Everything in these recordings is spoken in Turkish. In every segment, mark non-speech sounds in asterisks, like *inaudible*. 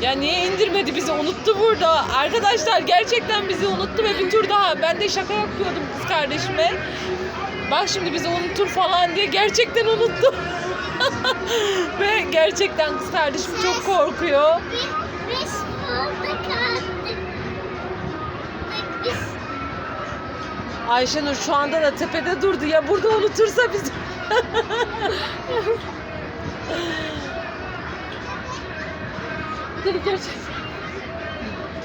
Ya niye indirmedi bizi unuttu burada. Arkadaşlar gerçekten bizi unuttu ve bir tur daha. Ben de şaka yapıyordum kız kardeşime. Bak şimdi bizi unutur falan diye gerçekten unuttu. *laughs* ve gerçekten kız kardeşim çok korkuyor. Biz, biz burada kaldık. Biz Ayşenur şu anda da tepede durdu ya burada unutursa bizi. *laughs* Deli gerçekten.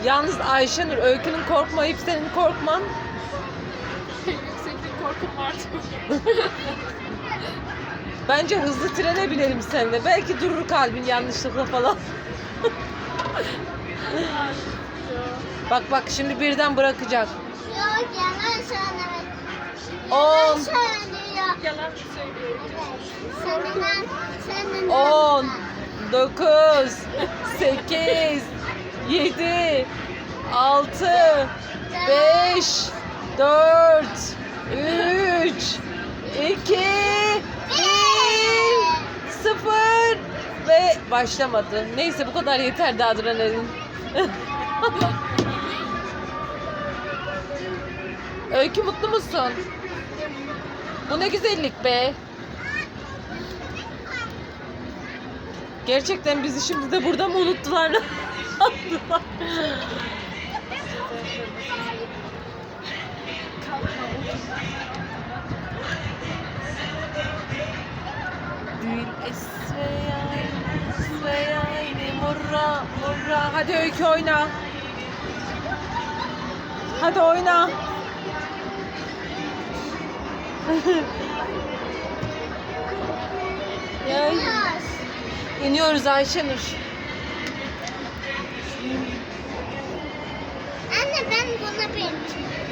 Yalnız Ayşenur Öykü'nün korkmayıp senin korkman Yükseklik korkum vardı. *laughs* Bence hızlı trene binelim seninle. Belki durur kalbin yanlışlıkla falan. *laughs* Bak bak şimdi birden bırakacak. yok yalan söylemek. On. Yalan söylüyor. Yalan söylüyor. Evet. Seninle, seninle. 10 9 8 7 6 5 4 3 2 1 0 ve başlamadı. Neyse bu kadar yeter de adrenalin. *laughs* Öykü mutlu musun? Bu ne güzellik be. Gerçekten bizi şimdi de burada mı unuttular? *laughs* Gül esveyayni, esveyayni, murra, murra. Hadi Öykü oyna. Hadi oyna. *laughs* İniyoruz Ayşenur. Anne ben buna benziyorum.